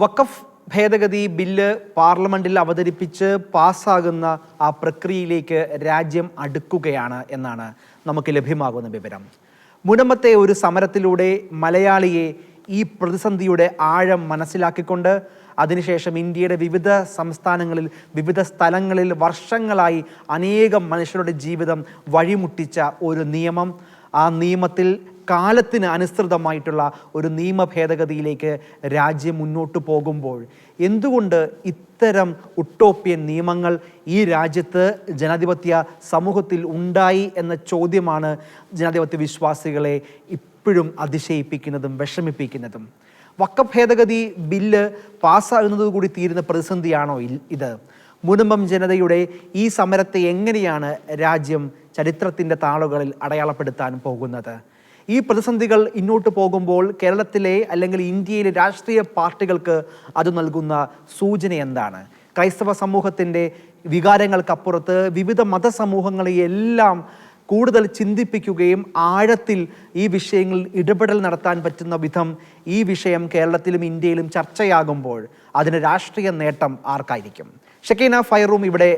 വഖഫ് ഭേദഗതി ബില്ല് പാർലമെന്റിൽ അവതരിപ്പിച്ച് പാസ്സാകുന്ന ആ പ്രക്രിയയിലേക്ക് രാജ്യം അടുക്കുകയാണ് എന്നാണ് നമുക്ക് ലഭ്യമാകുന്ന വിവരം. മുനമ്പത്തെ ഒരു സമരത്തിലൂടെ മലയാളിയെ ഈ പ്രതിസന്ധിയുടെ ആഴം മനസ്സിലാക്കിക്കൊണ്ട് അതിനുശേഷം ഇന്ത്യയുടെ വിവിധ സംസ്ഥാനങ്ങളിൽ വിവിധ സ്ഥലങ്ങളിൽ വർഷങ്ങളായി അനേകം മനുഷ്യരുടെ ജീവിതം വഴിമുട്ടിച്ച ഒരു നിയമം. ആ നിയമത്തിൽ കാലത്തിന് അനുസൃതമായിട്ടുള്ള ഒരു നിയമ ഭേദഗതിയിലേക്ക് രാജ്യം മുന്നോട്ട് പോകുമ്പോൾ എന്തുകൊണ്ട് ഇത്തരം ഉട്ടോപ്യൻ നിയമങ്ങൾ ഈ രാജ്യത്ത് ജനാധിപത്യ സമൂഹത്തിൽ ഉണ്ടായി എന്ന ചോദ്യമാണ് ജനാധിപത്യ വിശ്വാസികളെ ഇപ്പോഴും അതിശയിപ്പിക്കുന്നതും വിഷമിപ്പിക്കുന്നതും? വക്ക ഭേദഗതി ബില്ല് പാസ്സാകുന്നതുകൂടി തീരുന്ന പ്രതിസന്ധിയാണോ ഇത്? മുനമ്പം ജനതയുടെ ഈ സമരത്തെ എങ്ങനെയാണ് രാജ്യം ചരിത്രത്തിന്റെ താളുകളിൽ അടയാളപ്പെടുത്താൻ പോകുന്നത്? ഈ പ്രതിസന്ധികൾ ഇന്നോട്ട് പോകുമ്പോൾ കേരളത്തിലെ അല്ലെങ്കിൽ ഇന്ത്യയിലെ രാഷ്ട്രീയ പാർട്ടികൾക്ക് അത് നൽകുന്ന സൂചന എന്താണ്? ക്രൈസ്തവ സമൂഹത്തിന്റെ വികാരങ്ങൾക്കപ്പുറത്ത് വിവിധ മതസമൂഹങ്ങളെയെല്ലാം കൂടുതൽ ചിന്തിപ്പിക്കുകയും ആഴത്തിൽ ഈ വിഷയങ്ങളിൽ ഇടപെടൽ നടത്താൻ പറ്റുന്ന വിധം ഈ വിഷയം കേരളത്തിലും ഇന്ത്യയിലും ചർച്ചയാകുമ്പോൾ അതിന് രാഷ്ട്രീയ നേട്ടം ആർക്കായിരിക്കും? ഷക്കീന ഫയർ റൂം ഇവിടെ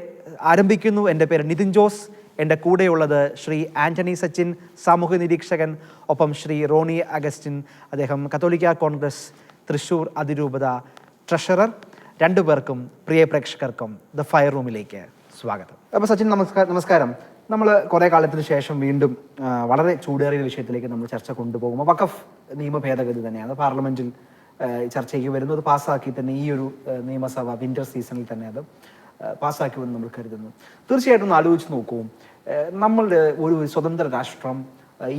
ആരംഭിക്കുന്നു. എന്റെ പേര് നിതിൻ ജോസ്. എന്റെ കൂടെയുള്ളത് ശ്രീ ആന്റണി സച്ചിൻ സാമൂഹ്യ നിരീക്ഷകൻ ഒപ്പം ശ്രീ റോണി അഗസ്റ്റിൻ അദ്ദേഹം കത്തോലിക്ക കോൺഗ്രസ് തൃശൂർ അതിരൂപത ട്രഷറർ. രണ്ടുപേർക്കും പ്രിയ പ്രേക്ഷകർക്കും ദ ഫയർ റൂമിലേക്ക് സ്വാഗതം. അപ്പോൾ സച്ചിൻ നമസ്കാരം നമസ്കാരം. നമ്മൾ കുറേ കാലത്തിന് ശേഷം വീണ്ടും വളരെ ചൂടേറിയ വിഷയത്തിലേക്ക് നമ്മൾ ചർച്ച കൊണ്ടുപോകുമ്പോൾ വഖഫ് നിയമ ഭേദഗതി തന്നെയാണ്. പാർലമെന്റിൽ ചർച്ചയ്ക്ക് വരുന്നത് പാസ്സാക്കി തന്നെ ഈ ഒരു നിയമസഭ വിന്റർ സീസണിൽ തന്നെ അത് പാസ്സാക്കുമെന്ന് നമ്മൾ കരുതുന്നു. തീർച്ചയായിട്ടും ഒന്ന് ആലോചിച്ച് നോക്കൂ. നമ്മളുടെ ഒരു സ്വതന്ത്ര രാഷ്ട്രം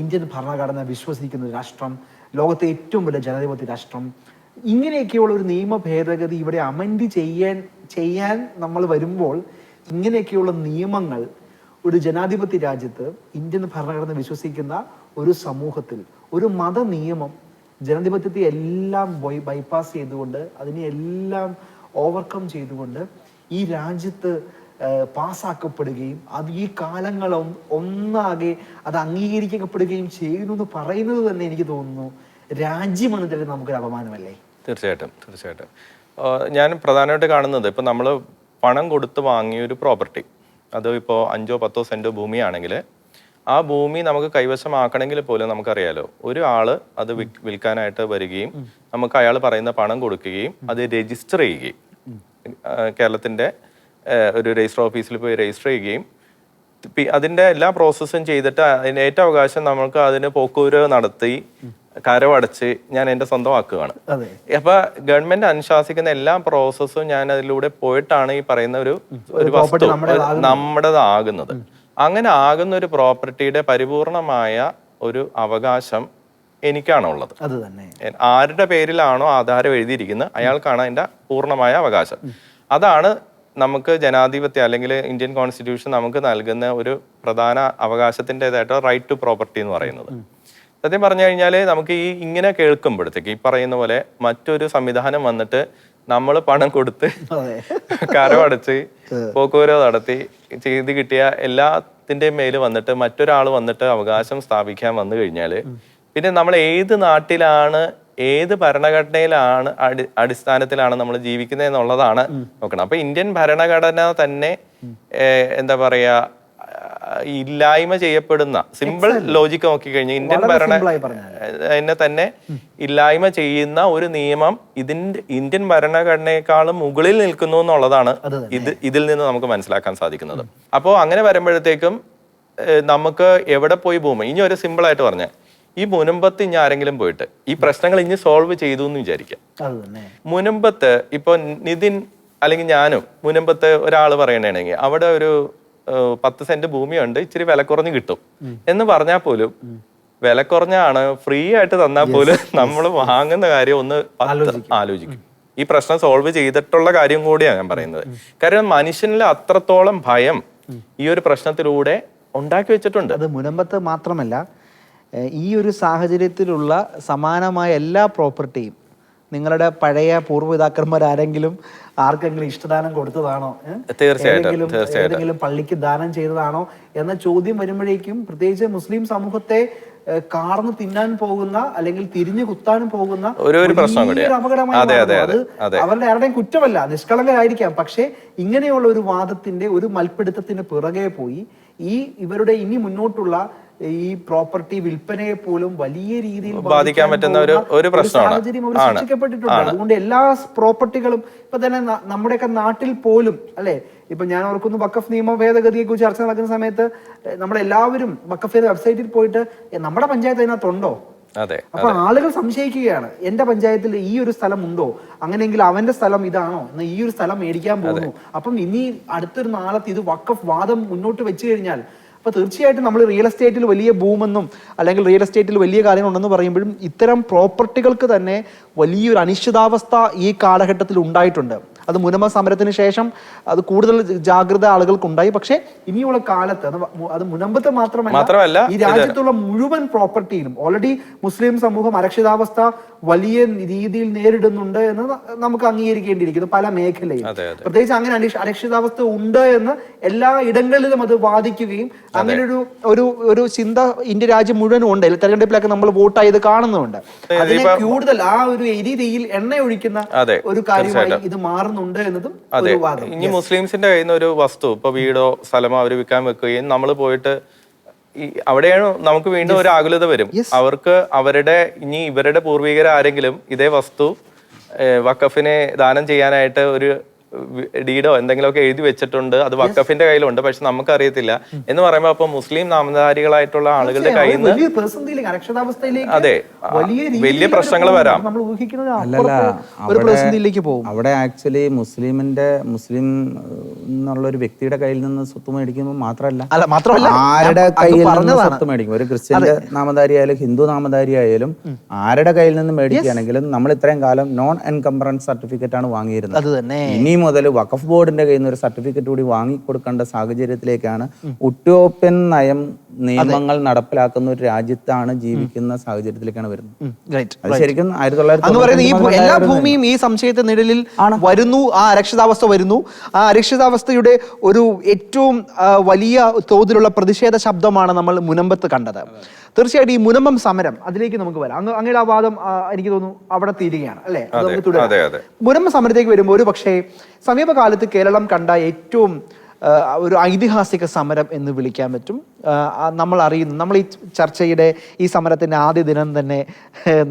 ഇന്ത്യൻ ഭരണഘടന വിശ്വസിക്കുന്ന രാഷ്ട്രം ലോകത്തെ ഏറ്റവും വലിയ ജനാധിപത്യ രാഷ്ട്രം ഇങ്ങനെയൊക്കെയുള്ള ഒരു നിയമ ഭേദഗതി ഇവിടെ അമെൻഡ് ചെയ്യാൻ ചെയ്യാൻ നമ്മൾ വരുമ്പോൾ ഇങ്ങനെയൊക്കെയുള്ള നിയമങ്ങൾ ഒരു ജനാധിപത്യ രാജ്യത്ത് ഇന്ത്യൻ ഭരണഘടന വിശ്വസിക്കുന്ന ഒരു സമൂഹത്തിൽ ഒരു മത നിയമം ജനാധിപത്യത്തെ എല്ലാം ബൈപ്പാസ് ചെയ്തുകൊണ്ട് അതിനെ എല്ലാം ഓവർകം ചെയ്തുകൊണ്ട് ഈ രാജ്യത്ത് പാസ്സാക്കപ്പെടുകയും അത് ഈ കാലങ്ങൾ ഒന്ന് ഒന്നാകെ അത് അംഗീകരിക്കപ്പെടുകയും ചെയ്യുന്നു എന്ന് പറയുന്നത് തന്നെ എനിക്ക് തോന്നുന്നു രാജ്യമെന്നതിൽ നമുക്കൊരു അപമാനമല്ലേ? തീർച്ചയായിട്ടും തീർച്ചയായിട്ടും. ഞാൻ പ്രധാനമായിട്ട് കാണുന്നത് ഇപ്പം നമ്മൾ പണം കൊടുത്ത് വാങ്ങിയ ഒരു പ്രോപ്പർട്ടി. അത് ഇപ്പോൾ അഞ്ചോ പത്തോ സെന്റോ ഭൂമിയാണെങ്കിൽ ആ ഭൂമി നമുക്ക് കൈവശമാക്കണമെങ്കിൽ പോലും നമുക്കറിയാലോ ഒരു ആൾ അത് വിൽ- വിൽക്കാനായിട്ട് വരികയും നമുക്ക് അയാൾ പറയുന്ന പണം കൊടുക്കുകയും അത് രജിസ്റ്റർ ചെയ്യുകയും ആ, ഒരു രജിസ്റ്റർ ഓഫീസിൽ പോയി രജിസ്റ്റർ ചെയ്യുകയും അതിന്റെ എല്ലാ പ്രോസസ്സും ചെയ്തിട്ട് അതിന്റെ ഏറ്റവും അവകാശം നമുക്ക് അതിന് പോക്കൂര് നടത്തി കരവടച്ച് ഞാൻ എന്റെ സ്വന്തമാക്കുകയാണ് അപ്പൊ ഗവൺമെന്റ് അനുശാസിക്കുന്ന എല്ലാ പ്രോസസ്സും ഞാൻ അതിലൂടെ പോയിട്ടാണ് ഈ പറയുന്ന ഒരു ഒരു വസ്തു. നമ്മുടേതാകുന്നത്. അങ്ങനെ ആകുന്ന ഒരു പ്രോപ്പർട്ടിയുടെ പരിപൂർണമായ ഒരു അവകാശം എനിക്കാണ് ഉള്ളത് അത് തന്നെ ആരുടെ പേരിലാണോ ആധാരം എഴുതിയിരിക്കുന്നത് അയാൾക്കാണ് അതിന്റെ പൂർണമായ അവകാശം. അതാണ് നമുക്ക് ജനാധിപത്യം അല്ലെങ്കിൽ ഇന്ത്യൻ കോൺസ്റ്റിറ്റ്യൂഷൻ നമുക്ക് നൽകുന്ന ഒരു പ്രധാന അവകാശത്തിന്റെതായിട്ട് റൈറ്റ് ടു പ്രോപ്പർട്ടി എന്ന് പറയുന്നത്. സത്യം പറഞ്ഞു കഴിഞ്ഞാൽ നമുക്ക് ഈ ഇങ്ങനെ കേൾക്കുമ്പോഴത്തേക്ക് ഈ പറയുന്ന പോലെ മറ്റൊരു സംവിധാനം വന്നിട്ട് നമ്മൾ പണം കൊടുത്ത് കരമടച്ച് പോക്കുവരവ് നടത്തി ചെയ്ത് കിട്ടിയ എല്ലാത്തിന്റെയും മേൽ വന്നിട്ട് മറ്റൊരാൾ വന്നിട്ട് അവകാശം സ്ഥാപിക്കാൻ വന്നു കഴിഞ്ഞാൽ പിന്നെ നമ്മൾ ഏത് നാട്ടിലാണ് ഏത് ഭരണഘടനയിലാണ് അടി അടിസ്ഥാനത്തിലാണ് നമ്മൾ ജീവിക്കുന്നത് എന്നുള്ളതാണ് നോക്കണം അപ്പൊ ഇന്ത്യൻ ഭരണഘടന തന്നെ എന്താ പറയാ ഇല്ലായ്മ ചെയ്യപ്പെടുന്ന സിമ്പിൾ ലോജിക്ക് നോക്കിക്കഴിഞ്ഞാൽ ഇന്ത്യൻ ഭരണ. എന്നെ തന്നെ ഇല്ലായ്മ ചെയ്യുന്ന ഒരു നിയമം ഇതിന്റെ ഇന്ത്യൻ ഭരണഘടനയെക്കാളും മുകളിൽ നിൽക്കുന്നു എന്നുള്ളതാണ് ഇത് ഇതിൽ നിന്ന് നമുക്ക് മനസ്സിലാക്കാൻ സാധിക്കുന്നത്. അപ്പോൾ അങ്ങനെ വരുമ്പോഴത്തേക്കും നമുക്ക് എവിടെ പോയി ഭൂമി? ഇനി ഒരു സിമ്പിൾ ആയിട്ട് പറഞ്ഞ ഈ മുനമ്പത്ത് ഇനി ആരെങ്കിലും പോയിട്ട് ഈ പ്രശ്നങ്ങൾ ഇനി സോൾവ് ചെയ്തു എന്ന് വിചാരിക്കാം. മുനമ്പത്ത് ഇപ്പൊ നിതിൻ അല്ലെങ്കിൽ ഞാനും മുനമ്പത്ത് ഒരാൾ പറയണെങ്കിൽ അവിടെ ഒരു പത്ത് സെന്റ് ഭൂമിയുണ്ട് ഇച്ചിരി വില കുറഞ്ഞ് കിട്ടും. എന്ന് പറഞ്ഞാൽ പോലും വില കുറഞ്ഞാണ് ഫ്രീ ആയിട്ട് തന്നാൽ പോലും നമ്മൾ വാങ്ങുന്ന കാര്യം ഒന്ന് ആലോചിക്കും. ഈ പ്രശ്നം സോൾവ് ചെയ്തിട്ടുള്ള കാര്യം കൂടിയാണ് ഞാൻ പറയുന്നത്. കാരണം മനുഷ്യനിൽ അത്രത്തോളം ഭയം ഈ ഒരു പ്രശ്നത്തിലൂടെ ഉണ്ടാക്കി വെച്ചിട്ടുണ്ട്. അത് മുനമ്പത്ത് മാത്രമല്ല ഈ ഒരു സാഹചര്യത്തിലുള്ള സമാനമായ എല്ലാ പ്രോപ്പർട്ടിയും നിങ്ങളുടെ പഴയ പൂർവപിതാക്കന്മാർ ആരെങ്കിലും ആർക്കെങ്കിലും ഇഷ്ടദാനം കൊടുത്തതാണോ? തീർച്ചയായിട്ടും, ഏതെങ്കിലും- പള്ളിക്ക് ദാനം ചെയ്തതാണോ? എന്ന ചോദ്യം വരുമ്പോഴേക്കും പ്രത്യേകിച്ച് മുസ്ലിം സമൂഹത്തെ കാർന്ന് തിന്നാൻ പോകുന്ന അല്ലെങ്കിൽ തിരിഞ്ഞു കുത്താനും പോകുന്ന ഒരു- അപകടമായി. അവരുടെ ആരുടെയും കുറ്റമല്ല നിഷ്കളങ്കരായിരിക്കാം. പക്ഷേ ഇങ്ങനെയുള്ള ഒരു വാദത്തിന്റെ ഒരു മൽപ്പിടുത്തത്തിന് പിറകെ പോയി ഈ ഇവരുടെ ഇനി മുന്നോട്ടുള്ള ഈ പ്രോപ്പർട്ടി വിൽപ്പനയെ പോലും വലിയ രീതിയിൽ ബാധിക്കാൻ പറ്റുന്ന ഒരു- ഒരു പ്രശ്നമാണ്. സൃഷ്ടിക്കപ്പെട്ടിട്ടുണ്ട്. അതുകൊണ്ട് എല്ലാ പ്രോപ്പർട്ടികളും ഇപ്പൊ തന്നെ നമ്മുടെയൊക്കെ നാട്ടിൽ പോലും അല്ലെ? ഇപ്പൊ ഞാൻ ഓർക്കുന്നു വക്കഫ് നിയമ ഭേദഗതിയെ കുറിച്ച് ചർച്ച നടക്കുന്ന സമയത്ത് നമ്മളെല്ലാവരും വക്കഫ് വെബ്സൈറ്റിൽ പോയിട്ട് നമ്മുടെ പഞ്ചായത്ത് അതിനകത്തുണ്ടോ? അതെ അപ്പൊ ആളുകൾ സംശയിക്കുകയാണ് എന്റെ പഞ്ചായത്തിൽ ഈ ഒരു സ്ഥലം ഉണ്ടോ അങ്ങനെയെങ്കിൽ അവന്റെ സ്ഥലം ഇതാണോ? എന്ന് ഈ ഒരു സ്ഥലം മേടിക്കാൻ പോകുന്നു. അപ്പം ഇനി അടുത്തൊരു നാളത്ത് ഇത് വക്കഫ് വാദം മുന്നോട്ട് വെച്ചു കഴിഞ്ഞാൽ അപ്പൊ തീർച്ചയായിട്ടും നമ്മൾ റിയൽ എസ്റ്റേറ്റിൽ വലിയ ബൂമെന്നും അല്ലെങ്കിൽ റിയൽ എസ്റ്റേറ്റിൽ വലിയ കാര്യങ്ങളുണ്ടെന്ന് പറയുമ്പോഴും ഇത്തരം പ്രോപ്പർട്ടികൾക്ക് തന്നെ വലിയൊരു അനിശ്ചിതാവസ്ഥ ഈ കാലഘട്ടത്തിൽ ഉണ്ടായിട്ടുണ്ട്. അത് മുനമ സമരത്തിന് ശേഷം അത് കൂടുതൽ ജാഗ്രത ആളുകൾക്കുണ്ടായി. പക്ഷേ ഇനിയുള്ള കാലത്ത് അത് മുനമ്പത്തെ മാത്രമല്ല ഈ രാജ്യത്തുള്ള മുഴുവൻ പ്രോപ്പർട്ടിയിലും ഓൾറെഡി മുസ്ലിം സമൂഹം അരക്ഷിതാവസ്ഥ വലിയ രീതിയിൽ നേരിടുന്നുണ്ട് എന്ന് നമുക്ക് അംഗീകരിക്കേണ്ടിയിരിക്കുന്നു പല മേഖലയും. പ്രത്യേകിച്ച് അങ്ങനെ അരക്ഷിതാവസ്ഥ ഉണ്ട് എന്ന് എല്ലാ ഇടങ്ങളിലും അത് വാദിക്കുകയും അങ്ങനെ ഒരു ഒരു ഒരു ചിന്ത ഇന്ത്യ രാജ്യം മുഴുവനും ഉണ്ട്. തെരഞ്ഞെടുപ്പിലൊക്കെ നമ്മൾ വോട്ട് ചെയ്ത് കാണുന്നുണ്ട്. അതിനെ കൂടുതൽ ആ ഒരു രീതിയിൽ എണ്ണ ഒഴിക്കുന്ന ഒരു കാര്യമായി ഇത് മാറുന്നുണ്ട് എന്നതും അതെ. ഇനി മുസ്ലിംസിന്റെ കയ്യിൽ നിന്ന് ഒരു വസ്തു ഇപ്പൊ വീടോ സ്ഥലമോ അവർ വിൽക്കാൻ വെക്കുകയും നമ്മൾ പോയിട്ട് അവിടെയാണ് നമുക്ക് വീണ്ടും ഒരു ആകുലത വരും. അവർക്ക് അവരുടെ ഇനി ഇവരുടെ പൂർവികരാരെങ്കിലും ഇതേ വസ്തു വക്കഫിനെ വഖഫിനെ ദാനം ചെയ്യാനായിട്ട് ഒരു ഡീഡോ എന്തെങ്കിലുമൊക്കെ എഴുതി വെച്ചിട്ടുണ്ട്. അത് വക്കഫിന്റെ കയ്യിലുണ്ട് പക്ഷെ നമുക്ക് അറിയത്തില്ല എന്ന് പറയുമ്പോൾ അപ്പൊ മുസ്ലിം നാമധാരികളായിട്ടുള്ള ആളുകളുടെ കയ്യിൽ നിന്ന് അതെ വലിയ വലിയ പ്രശ്നങ്ങൾ വരാം. നമ്മൾ ഊഹിക്കുന്നത് അല്ലല്ല അപ്പുറത്ത് ഒരു പ്രതിസന്ധിയിലേക്ക് പോകും. അവിടെ ആക്ച്വലി മുസ്ലിമിന്റെ മുസ്ലിം എന്നുള്ള ഒരു വ്യക്തിയുടെ കയ്യിൽ നിന്ന് സ്വത്ത് മേടിക്കുമ്പോൾ മാത്രമല്ല അല്ല മാത്രമല്ല ആരുടെ കയ്യിൽ നിന്ന് സ്വത്ത് മേടിക്കും? ഒരു ക്രിസ്ത്യന്റെ നാമധാരി ആയാലും ഹിന്ദു നാമധാരി ആയാലും ആരുടെ കയ്യിൽ നിന്ന് മേടിക്കുകയാണെങ്കിലും നമ്മൾ ഇത്രയും കാലം നോൺ എൻകംബറൻസ് സർട്ടിഫിക്കറ്റ് ആണ് വാങ്ങിയിരുന്നത്. ഇനി മുതൽ വഖഫ് ബോർഡിന്റെ കയ്യിൽ നിന്ന് ഒരു സർട്ടിഫിക്കറ്റ് കൂടി വാങ്ങിക്കൊടുക്കേണ്ട സാഹചര്യത്തിലേക്കാണ് ഉട്ടോപ്യൻ നയം നിയമങ്ങൾ നടപ്പിലാക്കുന്ന ഒരു രാജ്യത്താണ് ജീവിക്കുന്ന സാഹചര്യത്തിലേക്കാണ് വരുന്നത്. അത്. ശരിക്കും ആയിരത്തി തൊള്ളായിരത്തി എല്ലാ ഭൂമിയും ഈ സംശയത്തെ നിഴലിൽ വരുന്നു ആ അരക്ഷിതാവസ്ഥ വരുന്നു. ആ അരക്ഷിതാവസ്ഥയുടെ ഒരു ഏറ്റവും വലിയ തോതിലുള്ള പ്രതിഷേധ ശബ്ദമാണ് നമ്മൾ മുനമ്പത്ത് കണ്ടത്. തീർച്ചയായിട്ടും ഈ മുനമ്പം സമരം അതിലേക്ക് നമുക്ക് വരാം. അങ്ങ് അങ്ങയുടെ ആ വാദം എനിക്ക് തോന്നുന്നു അവിടെ തീരുകയാണ് അല്ലെ? മുനമ്പ സമരത്തേക്ക് വരുമ്പോൾ ഒരു പക്ഷേ സമീപകാലത്ത് കേരളം കണ്ട ഏറ്റവും ഒരു ഐതിഹാസിക സമരം എന്ന് വിളിക്കാൻ പറ്റും. നമ്മൾ അറിയുന്നു നമ്മൾ ഈ ചർച്ചയുടെ ഈ സമരത്തിന്റെ ആദ്യ ദിനം തന്നെ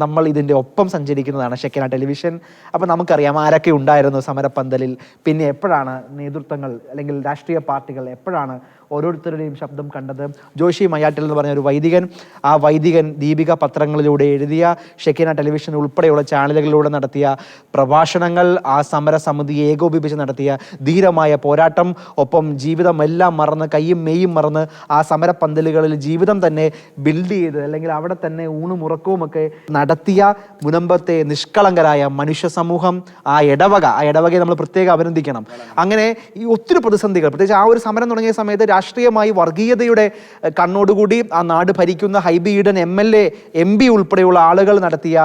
നമ്മൾ ഇതിന്റെ ഒപ്പം സഞ്ചരിക്കുന്നതാണ് ഷെക്കന ടെലിവിഷൻ. അപ്പം നമുക്കറിയാം ആരൊക്കെ ഉണ്ടായിരുന്നു സമരപ്പന്തലിൽ. പിന്നെ എപ്പോഴാണ് നേതൃത്വങ്ങൾ അല്ലെങ്കിൽ രാഷ്ട്രീയ പാർട്ടികൾ എപ്പോഴാണ് ഓരോരുത്തരുടെയും ശബ്ദം കണ്ടത്. ജോഷി മയ്യാട്ടിൽ എന്ന് പറഞ്ഞ ഒരു വൈദികൻ ആ വൈദികൻ ദീപിക പത്രങ്ങളിലൂടെ എഴുതിയ ഷെക്കിന ടെലിവിഷൻ ഉൾപ്പെടെയുള്ള ചാനലുകളിലൂടെ നടത്തിയ പ്രഭാഷണങ്ങൾ ആ സമരസമിതി ഏകോപിപ്പിച്ച് നടത്തിയ ധീരമായ പോരാട്ടം ഒപ്പം ജീവിതമെല്ലാം മറന്ന് കൈയും മെയ്യും മറന്ന് ആ സമരപ്പന്തലുകളിൽ ജീവിതം തന്നെ ബിൽഡ് ചെയ്ത് അല്ലെങ്കിൽ അവിടെ തന്നെ ഊണും ഉറക്കവും ഒക്കെ നടത്തിയ മുനമ്പത്തെ നിഷ്കളങ്കരായ മനുഷ്യ സമൂഹം ആ ഇടവക ആ ഇടവകയെ നമ്മൾ പ്രത്യേകം അഭിനന്ദിക്കണം. അങ്ങനെ ഈ ഒത്തിരി പ്രതിസന്ധികൾ പ്രത്യേകിച്ച് ആ ഒരു സമരം തുടങ്ങിയ സമയത്ത് രാഷ്ട്രീയമായി വർഗീയതയുടെ കണ്ണോടുകൂടി ആ നാട് ഭരിക്കുന്ന Hibi Eden M L A M P ഉൾപ്പെടെയുള്ള ആളുകൾ നടത്തിയ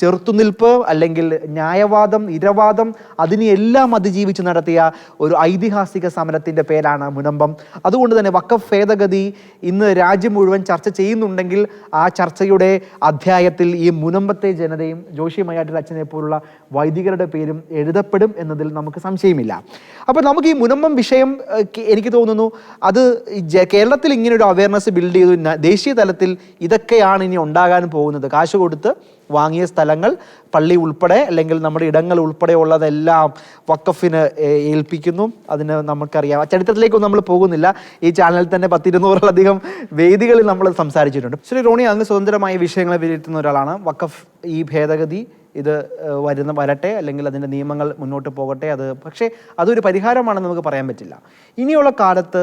ചെറുത്തുനിൽപ്പ് അല്ലെങ്കിൽ ന്യായവാദം ഇരവാദം അതിനെയെല്ലാം അതിജീവിച്ച് നടത്തിയ ഒരു ഐതിഹാസിക സമരത്തിന്റെ പേരാണ് മുനമ്പം. അതുകൊണ്ട് തന്നെ വക്കഫ് ഭേദഗതി ഇന്ന് രാജ്യം മുഴുവൻ ചർച്ച ചെയ്യുന്നുണ്ടെങ്കിൽ ആ ചർച്ചയുടെ അധ്യായത്തിൽ ഈ മുനമ്പത്തെ ജനതയും ജോഷി മയാട്ടിൽ അച്ഛനെ പോലുള്ള വൈദികരുടെ പേരും എഴുതപ്പെടും എന്നതിൽ നമുക്ക് സംശയമില്ല. അപ്പോൾ നമുക്ക് ഈ മുനമ്പം വിഷയം എനിക്ക് തോന്നുന്നു അത് കേരളത്തിൽ ഇങ്ങനെ ഒരു അവയർനെസ് ബിൽഡ് ചെയ്തു ദേശീയ തലത്തിൽ ഇതൊക്കെയാണ് ഇനി ഉണ്ടാകാൻ പോകുന്നത്. കാശ് കൊടുത്ത് വാങ്ങിയ സ്ഥലങ്ങൾ പള്ളി ഉൾപ്പെടെ അല്ലെങ്കിൽ നമ്മുടെ ഇടങ്ങൾ ഉൾപ്പെടെയുള്ളതെല്ലാം വക്കഫിന് ഏൽപ്പിക്കുന്നു. അതിന് നമുക്കറിയാം. ചരിത്രത്തിലേക്കൊന്നും നമ്മൾ പോകുന്നില്ല. ഈ ചാനലിൽ തന്നെ പത്തിരുന്നൂറിലധികം വേദികളിൽ നമ്മൾ സംസാരിച്ചിട്ടുണ്ട്. ശ്രീ റോണി അങ്ങ് സ്വതന്ത്രമായ വിഷയങ്ങളെ വിലയിരുത്തുന്ന ഒരാളാണ്. വക്കഫ് ഈ ഭേദഗതി ഇത് വരുന്ന വരട്ടെ അല്ലെങ്കിൽ അതിന്റെ നിയമങ്ങൾ മുന്നോട്ട് പോകട്ടെ അത് പക്ഷേ അതൊരു പരിഹാരമാണെന്ന് നമുക്ക് പറയാൻ പറ്റില്ല. ഇനിയുള്ള കാലത്ത്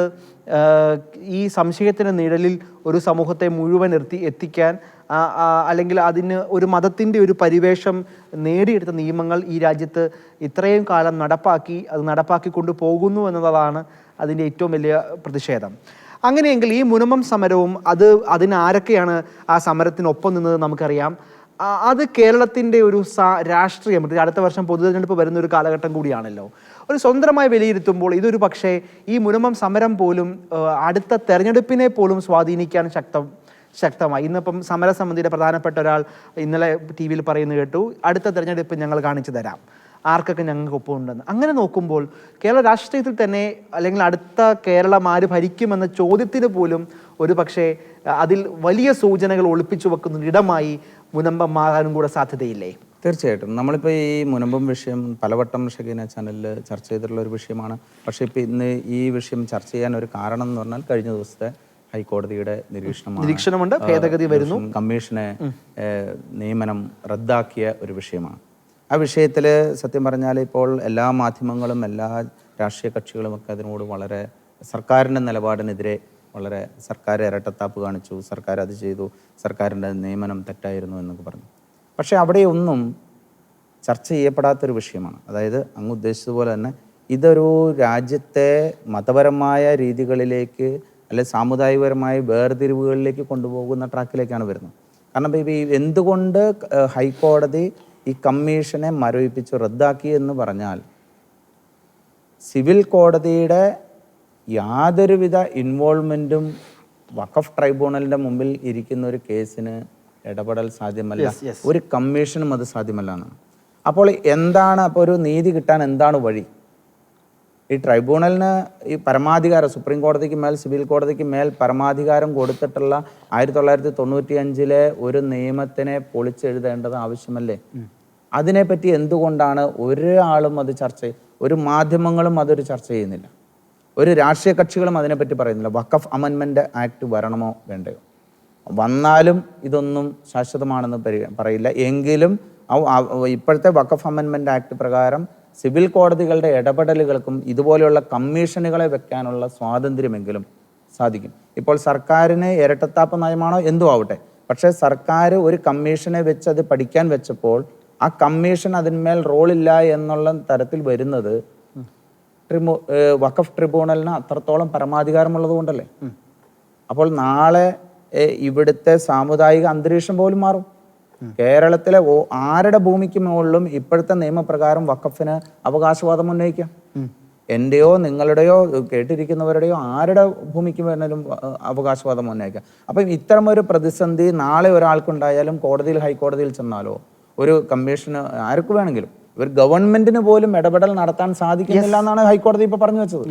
ഈ സംശയത്തിന് നിഴലിൽ ഒരു സമൂഹത്തെ മുഴുവൻ എത്തി എത്തിക്കാൻ അല്ലെങ്കിൽ അതിന് ഒരു മതത്തിന്റെ ഒരു പരിവേഷം നേടിയെടുത്ത നിയമങ്ങൾ ഈ രാജ്യത്ത് ഇത്രയും കാലം നടപ്പാക്കി അത് നടപ്പാക്കി കൊണ്ടുപോകുന്നു എന്നതാണ് അതിന്റെ ഏറ്റവും വലിയ പ്രതിഷേധം. അങ്ങനെയെങ്കിൽ ഈ മുനമം സമരവും അത് അതിനാരൊക്കെയാണ് ആ സമരത്തിനൊപ്പം നിന്നത് നമുക്കറിയാം. അത് കേരളത്തിന്റെ ഒരു രാഷ്ട്രീയം. അടുത്ത വർഷം പൊതുതെരഞ്ഞെടുപ്പ് വരുന്ന ഒരു കാലഘട്ടം കൂടിയാണല്ലോ. ഒരു സ്വന്തമായി വിലയിരുത്തുമ്പോൾ ഇതൊരു പക്ഷേ ഈ മുനമം സമരം പോലും അടുത്ത തെരഞ്ഞെടുപ്പിനെ പോലും സ്വാധീനിക്കാൻ ശക്തം ശക്തമായി. ഇന്നിപ്പം സമരസമിതിയുടെ പ്രധാനപ്പെട്ട ഒരാൾ ഇന്നലെ ടി വിയിൽ പറയുന്നത് കേട്ടു അടുത്ത തെരഞ്ഞെടുപ്പ് ഞങ്ങൾ കാണിച്ചു തരാം. ആർക്കൊക്കെ ഞങ്ങൾക്ക് ഒപ്പമുണ്ടെന്ന്. അങ്ങനെ നോക്കുമ്പോൾ കേരള രാഷ്ട്രീയത്തിൽ തന്നെ അല്ലെങ്കിൽ അടുത്ത കേരളം ആര് ഭരിക്കുമെന്ന ചോദ്യത്തിന് പോലും ഒരു പക്ഷേ അതിൽ വലിയ സൂചനകൾ ഒളിപ്പിച്ചു വെക്കുന്ന ഇടമായി മുനമ്പം മാറാനും കൂടെ സാധ്യതയില്ലേ? തീർച്ചയായിട്ടും. നമ്മളിപ്പോൾ ഈ മുനമ്പം വിഷയം പലവട്ടം ഷകീന ചാനലിൽ ചർച്ച ചെയ്തിട്ടുള്ള ഒരു വിഷയമാണ്. പക്ഷേ ഇപ്പോൾ ഇന്ന് ഈ വിഷയം ചർച്ച ചെയ്യാൻ ഒരു കാരണം എന്ന് പറഞ്ഞാൽ കഴിഞ്ഞ ദിവസത്തെ ഹൈക്കോടതിയുടെ നിരീക്ഷണമാണ്. നിരീക്ഷണമുണ്ട്. ഭേദഗതി വരുന്നു. കമ്മീഷനെ നിയമനം റദ്ദാക്കിയ ഒരു വിഷയമാണ്. ആ വിഷയത്തിൽ സത്യം പറഞ്ഞാൽ ഇപ്പോൾ എല്ലാ മാധ്യമങ്ങളും എല്ലാ രാഷ്ട്രീയ കക്ഷികളും ഒക്കെ അതിനോട് വളരെ സർക്കാരിന്റെ നിലപാടിനെതിരെ വളരെ സർക്കാർ ഇരട്ടത്താപ്പ് കാണിച്ചു സർക്കാർ അത് ചെയ്തു സർക്കാരിന്റെ നിയമനം തെറ്റായിരുന്നു എന്നൊക്കെ പറഞ്ഞു. പക്ഷേ അവിടെയൊന്നും ചർച്ച ചെയ്യപ്പെടാത്തൊരു വിഷയമാണ്. അതായത് അങ്ങ് ഉദ്ദേശിച്ചതുപോലെ തന്നെ ഇതൊരു രാജ്യത്തെ മതപരമായ രീതികളിലേക്ക് അല്ലെ സാമുദായികപരമായ വേർതിരിവുകളിലേക്ക് കൊണ്ടുപോകുന്ന ട്രാക്കിലേക്കാണ് വരുന്നത്. കാരണം ഇപ്പം എന്തുകൊണ്ട് ഹൈക്കോടതി ഈ കമ്മീഷനെ മരവിപ്പിച്ചു റദ്ദാക്കി എന്ന് പറഞ്ഞാൽ സിവിൽ കോടതിയുടെ യാതൊരുവിധ ഇൻവോൾവ്മെന്റും വഖഫ് ട്രൈബ്യൂണലിന്റെ മുമ്പിൽ ഇരിക്കുന്ന ഒരു കേസിന് ഇടപെടൽ സാധ്യമല്ല. ഒരു കമ്മീഷനും അത് സാധ്യമല്ലാണ് അപ്പോൾ എന്താണ് അപ്പോൾ ഒരു നീതി കിട്ടാൻ എന്താണ് വഴി? ഈ ട്രൈബ്യൂണലിന് ഈ പരമാധികാരം സുപ്രീം കോടതിക്ക് മേൽ സിവിൽ കോടതിക്ക് മേൽ പരമാധികാരം കൊടുത്തിട്ടുള്ള ആയിരത്തി തൊള്ളായിരത്തി തൊണ്ണൂറ്റി അഞ്ചിലെ ഒരു നിയമത്തിനെ പൊളിച്ചെഴുതേണ്ടത് ആവശ്യമല്ലേ? അതിനെപ്പറ്റി എന്തുകൊണ്ടാണ് ഒരാളും അത് ചർച്ച ഒരു മാധ്യമങ്ങളും അതൊരു ചർച്ച ചെയ്യുന്നില്ല? ഒരു രാഷ്ട്രീയ കക്ഷികളും അതിനെപ്പറ്റി പറയുന്നില്ല. വഖഫ് അമൻമെന്റ് ആക്ട് വരണമോ വേണ്ടയോ? വന്നാലും ഇതൊന്നും ശാശ്വതമാണെന്ന് പറയില്ല. എങ്കിലും ഇപ്പോഴത്തെ വഖഫ് അമൻമെന്റ് ആക്ട് പ്രകാരം സിവിൽ കോടതികളുടെ ഇടപെടലുകൾക്കും ഇതുപോലെയുള്ള കമ്മീഷനുകളെ വെക്കാനുള്ള സ്വാതന്ത്ര്യമെങ്കിലും സാധിക്കും. ഇപ്പോൾ സർക്കാരിന് ഇരട്ടത്താപ്പ് നയമാണോ? എന്തു ആവട്ടെ. പക്ഷേ സർക്കാർ ഒരു കമ്മീഷനെ വെച്ച് അത് പഠിക്കാൻ വെച്ചപ്പോൾ ആ കമ്മീഷൻ അതിന്മേൽ റോളില്ല എന്നുള്ള തരത്തിൽ വരുന്നത് ട്രിബു വഖഫ് ട്രിബ്യൂണലിന് അത്രത്തോളം പരമാധികാരമുള്ളത് കൊണ്ടല്ലേ? അപ്പോൾ നാളെ ഇവിടുത്തെ സാമുദായിക അന്തരീക്ഷം പോലും മാറും. കേരളത്തിലെ ആരുടെ ഭൂമിക്ക് മുകളിലും ഇപ്പോഴത്തെ നിയമപ്രകാരം വഖഫിന് അവകാശവാദം ഉന്നയിക്കാം? എന്റെയോ നിങ്ങളുടെയോ കേട്ടിരിക്കുന്നവരുടെയോ ആരുടെ ഭൂമിക്ക് അഹ് അവകാശവാദം ഉന്നയിക്കാം? അപ്പം ഇത്തരം ഒരു പ്രതിസന്ധി നാളെ ഒരാൾക്കുണ്ടായാലും കോടതിയിൽ ഹൈക്കോടതിയിൽ ചെന്നാലോ ഒരു കമ്മീഷന് ആർക്ക് വേണമെങ്കിലും ഒരു ഗവൺമെന്റിന് പോലും ഇടപെടൽ നടത്താൻ സാധിക്കുന്നില്ല എന്നാണ് ഹൈക്കോടതി ഇപ്പൊ പറഞ്ഞു വെച്ചത്.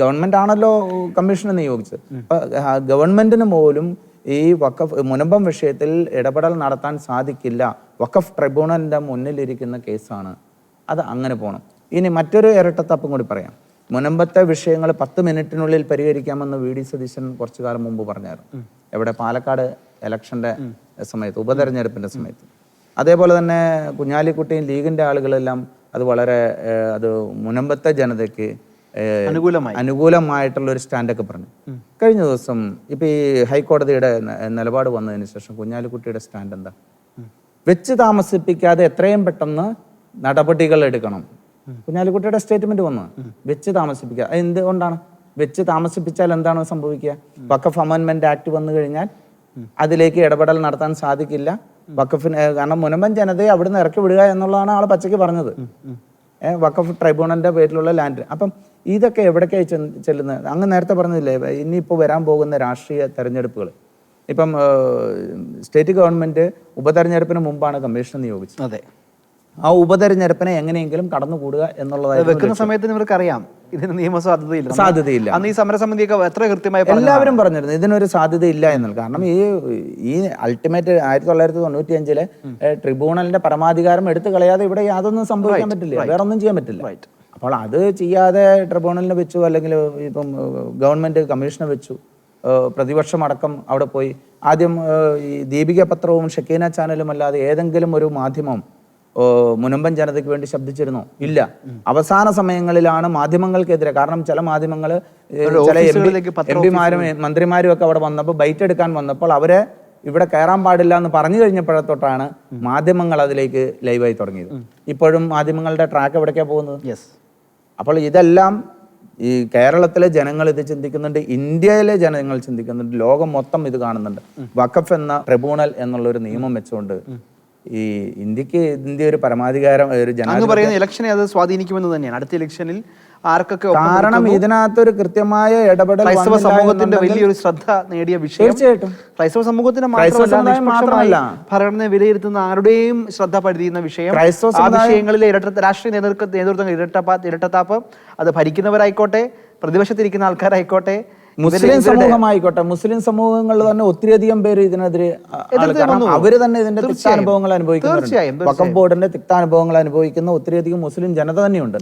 ഗവൺമെന്റ് ആണല്ലോ കമ്മീഷനെ നിയോഗിച്ചത്. ഗവൺമെന്റിന് പോലും ഈ വഖഫ് മുനമ്പം വിഷയത്തിൽ ഇടപെടൽ നടത്താൻ സാധിക്കില്ല. വഖഫ് ട്രിബ്യൂണലിന്റെ മുന്നിലിരിക്കുന്ന കേസാണ്. അത് അങ്ങനെ പോകണം ഇനി മറ്റൊരു ഇരട്ടത്തപ്പും കൂടി പറയാം. മുനമ്പത്തെ വിഷയങ്ങൾ പത്ത് മിനിറ്റിനുള്ളിൽ പരിഹരിക്കാമെന്ന് വി ഡി സതീശൻ കുറച്ചു കാലം മുമ്പ് പറഞ്ഞായിരുന്നു. എവിടെ പാലക്കാട് ഇലക്ഷന്റെ സമയത്ത് ഉപതെരഞ്ഞെടുപ്പിന്റെ സമയത്ത്. അതേപോലെ തന്നെ കുഞ്ഞാലിക്കുട്ടിയും ലീഗിന്റെ ആളുകളെല്ലാം അത് വളരെ അത് മുനമ്പത്തെ ജനതയ്ക്ക് അനുകൂലമായി. അനുകൂലമായിട്ടുള്ള ഒരു സ്റ്റാൻഡൊക്കെ പറഞ്ഞു. കഴിഞ്ഞ ദിവസം ഇപ്പൊ ഈ ഹൈക്കോടതിയുടെ നിലപാട് വന്നതിന് ശേഷം കുഞ്ഞാലിക്കുട്ടിയുടെ സ്റ്റാൻഡ് എന്താ വെച്ച് താമസിപ്പിക്കാതെ എത്രയും പെട്ടെന്ന് നടപടികൾ എടുക്കണം. കുഞ്ഞാലിക്കുട്ടിയുടെ സ്റ്റേറ്റ്മെന്റ് വന്നു. വെച്ച് താമസിപ്പിക്കുക. അത് എന്തുകൊണ്ടാണ്? വെച്ച് താമസിപ്പിച്ചാൽ എന്താണ് സംഭവിക്കുക? വക്കഫ് അമെൻമെന്റ് ആക്ട് വന്നു കഴിഞ്ഞാൽ അതിലേക്ക് ഇടപെടൽ നടത്താൻ സാധിക്കില്ല. വഖഫിന് കാരണം മുനമ്പൻ ജനതയെ അവിടെ നിന്ന് ഇറക്കി വിടുക എന്നുള്ളതാണ് ആൾ പച്ചയ്ക്ക് പറഞ്ഞത്. ഏഹ് വഖഫ് ട്രൈബ്യൂണലിന്റെ പേരിലുള്ള ലാൻഡ്. അപ്പം ഇതൊക്കെ എവിടേക്കായി ചെല്ലുന്നത്? അങ്ങ് നേരത്തെ പറഞ്ഞില്ലേ ഇനിയിപ്പോൾ വരാൻ പോകുന്ന രാഷ്ട്രീയ തെരഞ്ഞെടുപ്പുകൾ ഇപ്പം സ്റ്റേറ്റ് ഗവൺമെന്റ് ഉപതെരഞ്ഞെടുപ്പിന് മുമ്പാണ് കമ്മീഷൻ നിയോഗിച്ചത്. അതെ. ആ ഉപതെരഞ്ഞെടുപ്പിനെ എങ്ങനെയെങ്കിലും കടന്നുകൂടുക എന്നുള്ളതായിരുന്നു വെക്കുന്ന സമയത്തിന് ഇവർക്ക് അറിയാം ഇതിന് നിയമസാധ്യതയില്ല സാധ്യതയില്ല. സാധ്യതയില്ല. അന്ന് ഈ സമരസമിതിയൊക്കെ എത്ര കൃത്യമായി എല്ലാവരും പറഞ്ഞിരുന്നു ഇതിനൊരു സാധ്യതയില്ല എന്നുള്ളത് കാരണം ഈ ഈ അൾട്ടിമേറ്റ് ആയിരത്തി തൊള്ളായിരത്തി തൊണ്ണൂറ്റി അഞ്ചിലെ ട്രിബ്യൂണലിന്റെ പരമാധികാരം എടുത്തു കളയാതെ ഇവിടെ യാതൊന്നും സംഭവിക്കാൻ പറ്റില്ല വേറെ ഒന്നും ചെയ്യാൻ പറ്റില്ല. അപ്പോൾ അത് ചെയ്യാതെ ട്രിബ്യൂണലിനെ വെച്ചു അല്ലെങ്കിൽ ഇപ്പം ഗവൺമെന്റ് കമ്മീഷനെ വെച്ചു പ്രതിപക്ഷം അടക്കം അവിടെ പോയി. ആദ്യം ഈ ദീപിക പത്രവും ഷക്കീന ചാനലും അല്ലാതെ ഏതെങ്കിലും ഒരു മാധ്യമം മുനമ്പൻ ജനതയ്ക്ക് വേണ്ടി ശബ്ദിച്ചിരുന്നോ. ഇല്ല. അവസാന സമയങ്ങളിലാണ് മാധ്യമങ്ങൾക്കെതിരെ കാരണം ചില മാധ്യമങ്ങൾ ചില എം പിമാരും മന്ത്രിമാരും ഒക്കെ അവിടെ വന്നപ്പോൾ ബൈറ്റ് എടുക്കാൻ വന്നപ്പോൾ അവരെ ഇവിടെ കയറാൻ പാടില്ല എന്ന് പറഞ്ഞു കഴിഞ്ഞപ്പോഴത്തൊട്ടാണ് മാധ്യമങ്ങൾ അതിലേക്ക് ലൈവായി തുടങ്ങിയത്. ഇപ്പോഴും മാധ്യമങ്ങളുടെ ട്രാക്ക് എവിടേക്കാണ് പോകുന്നത്? യെസ് അപ്പോൾ ഇതെല്ലാം ഈ കേരളത്തിലെ ജനങ്ങൾ ഇത് ചിന്തിക്കുന്നുണ്ട് ഇന്ത്യയിലെ ജനങ്ങൾ ചിന്തിക്കുന്നുണ്ട് ലോകം മൊത്തം ഇത് കാണുന്നുണ്ട്. വഖഫ് എന്ന ട്രിബ്യൂണൽ എന്നുള്ള ഒരു നിയമം വെച്ചുകൊണ്ട് ഈ ഇന്ത്യയ്ക്ക് ഇന്ത്യ ഒരു പരമാധികാരം ഒരു ജനാധിപത്യ പറയുന്ന ഇലക്ഷനെ അത് സ്വാധീനിക്കുമെന്ന് തന്നെയാണ്. അടുത്ത ഇലക്ഷനിൽ ആർക്കൊക്കെ കാരണം ഇതിനകത്തൊരു കൃത്യമായ ഇടപെടൽ ക്രൈസ്തവ സമൂഹത്തിന്റെ വലിയൊരു ശ്രദ്ധ നേടിയ വിഷയം തീർച്ചയായിട്ടും. ക്രൈസ്തവ സമൂഹത്തിന്റെ മാത്രമല്ല. ഭരണത്തെ വിലയിരുത്തുന്ന ആരുടെയും ശ്രദ്ധ പതിയുന്ന വിഷയം ക്രൈസ്തവ വിഷയങ്ങളിലെ ഇരട്ട രാഷ്ട്രീയ നേതൃത്വ നേതൃത്വങ്ങൾ ഇരട്ടപ്പാ ഇരട്ടത്താപ്പ് അത് ഭരിക്കുന്നവരായിക്കോട്ടെ പ്രതിപക്ഷത്തിരിക്കുന്ന ആൾക്കാരായിക്കോട്ടെ മുസ്ലിം സമൂഹമായിക്കോട്ടെ. മുസ്ലിം സമൂഹങ്ങളിൽ തന്നെ ഒത്തിരിയധികം പേര് ഇതിനെതിരെ. അവർ തന്നെ ഇതിന്റെ. തിക്താനുഭവങ്ങൾ അനുഭവിക്കുന്നുണ്ട്. വക്കം ബോർഡിന്റെ തിക്താനുഭവങ്ങൾ അനുഭവിക്കുന്ന ഒത്തിരിയധികം മുസ്ലിം ജനത തന്നെയുണ്ട്.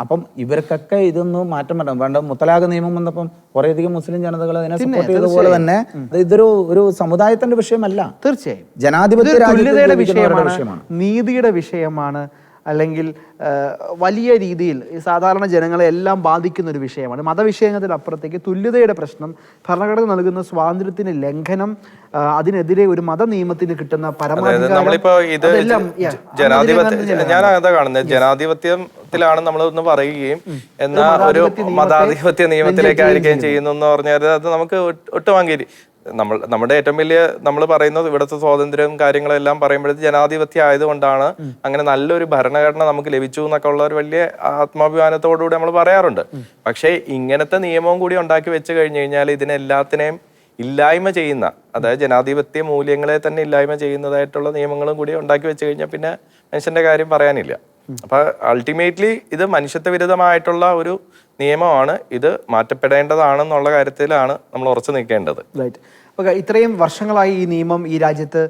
അപ്പം ഇവർക്കൊക്കെ ഇതൊന്നും മാറ്റം വരണം വേണ്ട മുത്തലാഖ് നിയമം വന്നപ്പം കുറേയധികം മുസ്ലിം ജനതകൾ അതിനെ സപ്പോർട്ട് ചെയ്തതുപോലെ തന്നെ ഇത് ഇതൊരു ഒരു സമുദായത്തിന്റെ വിഷയമല്ല. തീർച്ചയായും. ജനാധിപത്യ തുല്യതയുടെ വിഷയമാണ്. നീതിയുടെ വിഷയമാണ്. അല്ലെങ്കിൽ വലിയ രീതിയിൽ സാധാരണ ജനങ്ങളെ എല്ലാം ബാധിക്കുന്ന ഒരു വിഷയമാണ്. മതവിഷയത്തിനപ്പുറത്തേക്ക് തുല്യതയുടെ പ്രശ്നം ഭരണഘടന നൽകുന്ന സ്വാതന്ത്ര്യത്തിന് ലംഘനം അതിനെതിരെ ഒരു മത നിയമത്തിന് കിട്ടുന്ന പരമാവധി പരമാധികാരം ഞാൻ അതാ കാണുന്നത് ജനാധിപത്യത്തിലാണ് നമ്മൾ ഒന്ന് പറയുകയും എന്നാൽ ഒരു മതാധിപത്യ നിയമത്തെ മതാധിപത്യ നിയമത്തിലേക്കായിരിക്കുകയും ചെയ്യുന്നു. എന്ന് പറഞ്ഞാൽ അത് നമുക്ക് ഒട്ട് ഒട്ടും അംഗീകരി നമ്മൾ നമ്മുടെ ഏറ്റവും വലിയ നമ്മൾ പറയുന്നത് ഇവിടുത്തെ സ്വാതന്ത്ര്യവും കാര്യങ്ങളെല്ലാം പറയുമ്പോഴത്തെ ജനാധിപത്യം ആയതുകൊണ്ടാണ് അങ്ങനെ നല്ലൊരു ഭരണഘടന നമുക്ക് ലഭിച്ചു എന്നൊക്കെ ഉള്ള ഒരു വലിയ ആത്മാഭിമാനത്തോടുകൂടി നമ്മൾ പറയാറുണ്ട്. പക്ഷേ ഇങ്ങനത്തെ നിയമവും കൂടി ഉണ്ടാക്കി വെച്ച് കഴിഞ്ഞു കഴിഞ്ഞാൽ ഇതിനെല്ലാത്തിനെയും ഇല്ലായ്മ ചെയ്യുന്ന അതായത് ജനാധിപത്യ മൂല്യങ്ങളെ തന്നെ ഇല്ലായ്മ ചെയ്യുന്നതായിട്ടുള്ള നിയമങ്ങളും കൂടി ഉണ്ടാക്കി വെച്ച് കഴിഞ്ഞാൽ പിന്നെ മനുഷ്യന്റെ കാര്യം പറയാനില്ല. അപ്പൊ അൾട്ടിമേറ്റ്ലി ഇത് മനുഷ്യത്വ വിരുദ്ധമായിട്ടുള്ള ഒരു നിയമമാണ് ഇത് മാറ്റപ്പെടേണ്ടതാണെന്നുള്ള കാര്യത്തിലാണ് നമ്മൾ ഉറച്ചു നിൽക്കേണ്ടത്. റൈറ്റ് ഇത്രയും വർഷങ്ങളായി ഈ നിയമം ഈ രാജ്യത്ത്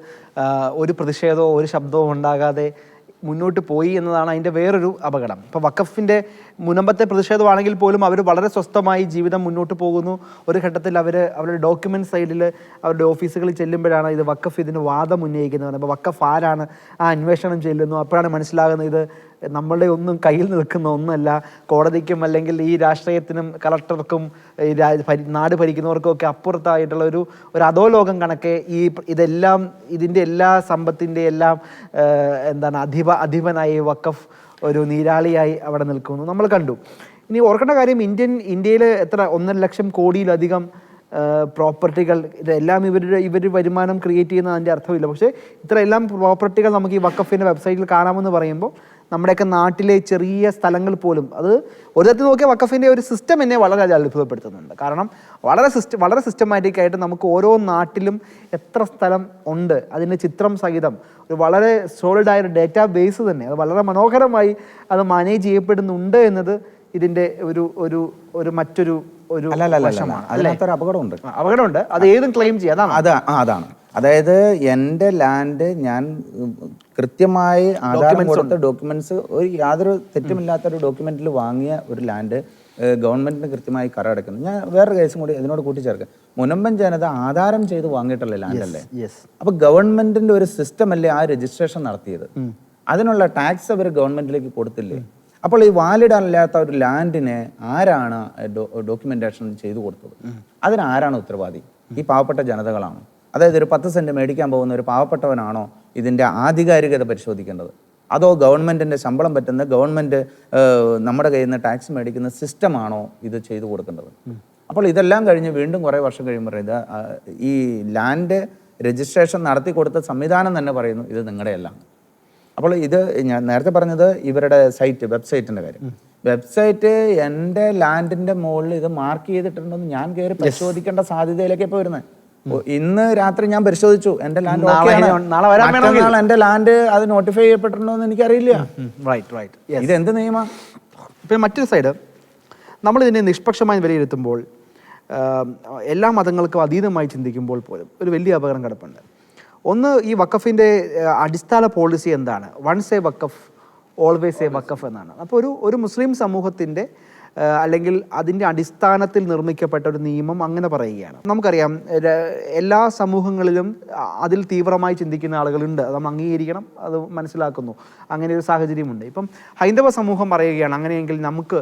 ഒരു പ്രതിഷേധമോ ഒരു ശബ്ദവും ഉണ്ടാകാതെ മുന്നോട്ട് പോയി എന്നതാണ് അതിന്റെ വേറൊരു അപകടം. ഇപ്പോൾ വക്കഫിന്റെ മുനമ്പത്തെ പ്രതിഷേധമാണെങ്കിൽ പോലും അവർ വളരെ സ്വസ്ഥമായി ജീവിതം മുന്നോട്ട് പോകുന്നു. ഒരു ഘട്ടത്തിൽ അവർ അവരുടെ ഡോക്യുമെന്റ് സൈഡിൽ അവരുടെ ഓഫീസുകളിൽ ചെല്ലുമ്പോഴാണ് ഇത് വക്കഫ് ഇതിന് വാദം ഉന്നയിക്കുന്നത് അപ്പോൾ വക്കഫ് ആരാണ്? ആ അന്വേഷണം ചെല്ലുന്നു. അപ്പോഴാണ് മനസ്സിലാകുന്നത് ഇത് നമ്മളുടെ ഒന്നും കയ്യിൽ നിൽക്കുന്ന ഒന്നല്ല. കോടതിക്കും അല്ലെങ്കിൽ ഈ രാഷ്ട്രീയത്തിനും കളക്ടർക്കും നാട് ഭരിക്കുന്നവർക്കും ഒക്കെ അപ്പുറത്തായിട്ടുള്ള ഒരു ഒരു അധോലോകം കണക്കെ ഈ ഇതെല്ലാം ഇതിന്റെ എല്ലാ സമ്പത്തിന്റെ എല്ലാം എന്താണ് അധിപ അധിപനായി വക്കഫ് ഒരു നീരാളിയായി അവിടെ നിൽക്കുന്നു. നമ്മൾ കണ്ടു. ഇനി ഓർക്കേണ്ട കാര്യം ഇന്ത്യൻ ഇന്ത്യയിൽ എത്ര ഒന്നര ലക്ഷം കോടിയിലധികം പ്രോപ്പർട്ടികൾ ഇതെല്ലാം ഇവരുടെ ഇവർ വരുമാനം ക്രിയേറ്റ് ചെയ്യുന്ന അതിന്റെ അർത്ഥമില്ല. പക്ഷേ ഇത്രയെല്ലാം പ്രോപ്പർട്ടികൾ നമുക്ക് ഈ വക്കഫിന്റെ വെബ്സൈറ്റിൽ കാണാമെന്ന് പറയുമ്പോൾ നമ്മുടെയൊക്കെ നാട്ടിലെ ചെറിയ സ്ഥലങ്ങൾ പോലും അത് ഒരു തരത്തിൽ നോക്കിയാൽ വക്കഫിന്റെ ഒരു സിസ്റ്റം എന്നെ വളരെ അത്ഭുതപ്പെടുത്തുന്നുണ്ട്. കാരണം വളരെ സിസ്റ്റം വളരെ സിസ്റ്റമാറ്റിക് ആയിട്ട് നമുക്ക് ഓരോ നാട്ടിലും എത്ര സ്ഥലം ഉണ്ട് അതിന്റെ ചിത്രം സഹിതം ഒരു വളരെ സോളിഡായ ഒരു ഡേറ്റാ ബേസ് തന്നെ അത് വളരെ മനോഹരമായി അത് മാനേജ് ചെയ്യപ്പെടുന്നുണ്ട് എന്നത് ഇതിന്റെ ഒരു ഒരു ഒരു മറ്റൊരു ഒരു അതിനകത്തൊരു അപകടമുണ്ട്. അപകടമുണ്ട്. അത് ഏതും ക്ലെയിം ചെയ്യാം അതാണ്. അതാണ്. അതായത് എന്റെ ലാൻഡ് ഞാൻ കൃത്യമായി ആധാരം കൊടുത്ത ഡോക്യുമെന്റ്സ് ഒരു യാതൊരു തെറ്റുമില്ലാത്ത ഒരു ഡോക്യുമെന്റിൽ വാങ്ങിയ ഒരു ലാൻഡ് ഗവൺമെന്റിന് കൃത്യമായി കരടക്കുന്നു ഞാൻ വേറൊരു കേസും കൂടി ഇതിനോട് കൂട്ടിച്ചേർക്കാം. മുനമ്പൻ ജനത ആധാരം ചെയ്ത് വാങ്ങിയിട്ടുള്ള ലാൻഡ് അല്ലേ? അപ്പൊ ഗവൺമെന്റിന്റെ ഒരു സിസ്റ്റം അല്ലേ ആ രജിസ്ട്രേഷൻ നടത്തിയത്? അതിനുള്ള ടാക്സ് അവർ ഗവൺമെന്റിലേക്ക് കൊടുത്തില്ലേ? അപ്പോൾ ഈ വാലിഡ് അല്ലാത്ത ഒരു ലാൻഡിനെ ആരാണ് ഡോക്യുമെന്റേഷൻ ചെയ്തു കൊടുത്തത്? അതിന് ആരാണ് ഉത്തരവാദി? ഈ പാവപ്പെട്ട ജനതകളാണ്? അതായത് ഒരു പത്ത് സെന്റ് മേടിക്കാൻ പോകുന്ന ഒരു പാവപ്പെട്ടവനാണോ ഇതിന്റെ ആധികാരികത പരിശോധിക്കേണ്ടത്? അതോ ഗവൺമെന്റിന്റെ ശമ്പളം പറ്റുന്ന ഗവൺമെന്റ് നമ്മുടെ കയ്യിൽ നിന്ന് ടാക്സ് മേടിക്കുന്ന സിസ്റ്റമാണോ ഇത് ചെയ്തു കൊടുക്കേണ്ടത്? അപ്പോൾ ഇതെല്ലാം കഴിഞ്ഞ് വീണ്ടും കുറേ വർഷം കഴിയുമ്പോൾ ഇത് ഈ ലാൻഡ് രജിസ്ട്രേഷൻ നടത്തി കൊടുത്ത സംവിധാനം തന്നെ പറയുന്നു ഇത് നിങ്ങളുടെയല്ല. അപ്പോൾ ഇത് ഞാൻ നേരത്തെ പറഞ്ഞത് ഇവരുടെ സൈറ്റ് വെബ്സൈറ്റിന്റെ കാര്യം. വെബ്സൈറ്റ് എന്റെ ലാൻഡിന്റെ മുകളിൽ ഇത് മാർക്ക് ചെയ്തിട്ടുണ്ടെന്ന് ഞാൻ കയറി പരിശോധിക്കേണ്ട സാധ്യതയിലേക്ക് ഇപ്പോൾ വരുന്നത്. ഇന്ന് രാത്രി ഞാൻ പരിശോധിച്ചു. എന്റെ ലാൻഡ് നാളെ. എന്റെ ലാൻഡ് അത് നോട്ടിഫൈ ചെയ്യപ്പെട്ടിട്ടുണ്ടോ എന്ന് എനിക്കറിയില്ല. റൈറ്റ് റൈറ്റ് ഇത് എന്ത് നിയമം? പിന്നെ മറ്റൊരു സൈഡ് നമ്മൾ ഇതിനെ നിഷ്പക്ഷമായി വിലയിരുത്തുമ്പോൾ എല്ലാ മതങ്ങൾക്കും അതീതമായി ചിന്തിക്കുമ്പോൾ പോലും ഒരു വലിയ അപകടം കിടപ്പുണ്ട്. ഒന്ന് ഈ വക്കഫിന്റെ അടിസ്ഥാന പോളിസി എന്താണ്? Once a waqf always a waqf എന്നാണ്. അപ്പോൾ ഒരു ഒരു മുസ്ലിം സമൂഹത്തിന്റെ അല്ലെങ്കിൽ അതിന്റെ അടിസ്ഥാനത്തിൽ നിർമ്മിക്കപ്പെട്ട ഒരു നിയമം അങ്ങനെ പറയുകയാണ്. നമുക്കറിയാം എല്ലാ സമൂഹങ്ങളിലും അതിൽ തീവ്രമായി ചിന്തിക്കുന്ന ആളുകളുണ്ട്. അത് നമ്മൾ അംഗീകരിക്കണം അത് മനസ്സിലാക്കുന്നു. അങ്ങനെ ഒരു സാഹചര്യമുണ്ട്. ഇപ്പം ഹൈന്ദവ സമൂഹം പറയുകയാണ് അങ്ങനെയെങ്കിൽ നമുക്ക്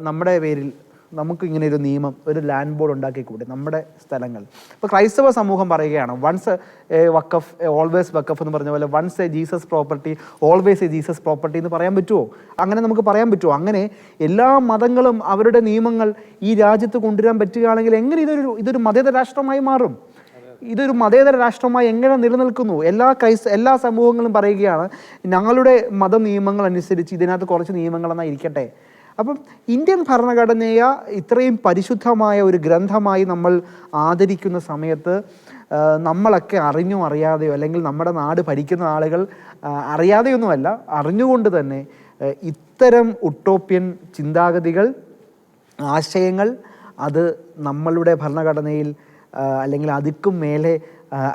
നമ്മുടെ പേരിൽ നമുക്ക് ഇങ്ങനെ ഒരു നിയമം ഒരു ലാൻഡ് ബോർഡ് ഉണ്ടാക്കിക്കൂടെ നമ്മുടെ സ്ഥലങ്ങൾ. ഇപ്പോൾ ക്രൈസ്തവ സമൂഹം പറയുകയാണ് once a waqf always waqf എന്ന് പറഞ്ഞ പോലെ once a Jesus property always a Jesus property എന്ന് പറയാൻ പറ്റുമോ അങ്ങനെ നമുക്ക് പറയാൻ പറ്റുമോ അങ്ങനെ എല്ലാ മതങ്ങളും അവരുടെ നിയമങ്ങൾ ഈ രാജ്യത്ത് കൊണ്ടുവരാൻ പറ്റുകയാണെങ്കിൽ എങ്ങനെ ഇതൊരു ഇതൊരു മതേതര രാഷ്ട്രമായി മാറും? ഇതൊരു മതേതര രാഷ്ട്രമായി എങ്ങനെ നിലനിൽക്കുന്നു? എല്ലാ ക്രൈസ്ത എല്ലാ സമൂഹങ്ങളും പറയുകയാണ് ഞങ്ങളുടെ മത നിയമങ്ങൾ അനുസരിച്ച് ഇതിനകത്ത് കുറച്ച് നിയമങ്ങളെന്നാ ഇരിക്കട്ടെ. അപ്പം ഇന്ത്യൻ ഭരണഘടനയെ ഇത്രയും പരിശുദ്ധമായ ഒരു ഗ്രന്ഥമായി നമ്മൾ ആദരിക്കുന്ന സമയത്ത് നമ്മളൊക്കെ അറിഞ്ഞോ അറിയാതെയോ അല്ലെങ്കിൽ നമ്മുടെ നാട് ഭരിക്കുന്ന ആളുകൾ അറിയാതെയൊന്നുമല്ല അറിഞ്ഞുകൊണ്ട് തന്നെ ഇത്തരം ഉട്ടോപ്യൻ ചിന്താഗതികൾ ആശയങ്ങൾ അത് നമ്മളുടെ ഭരണഘടനയിൽ അല്ലെങ്കിൽ അതിക്കും മേലെ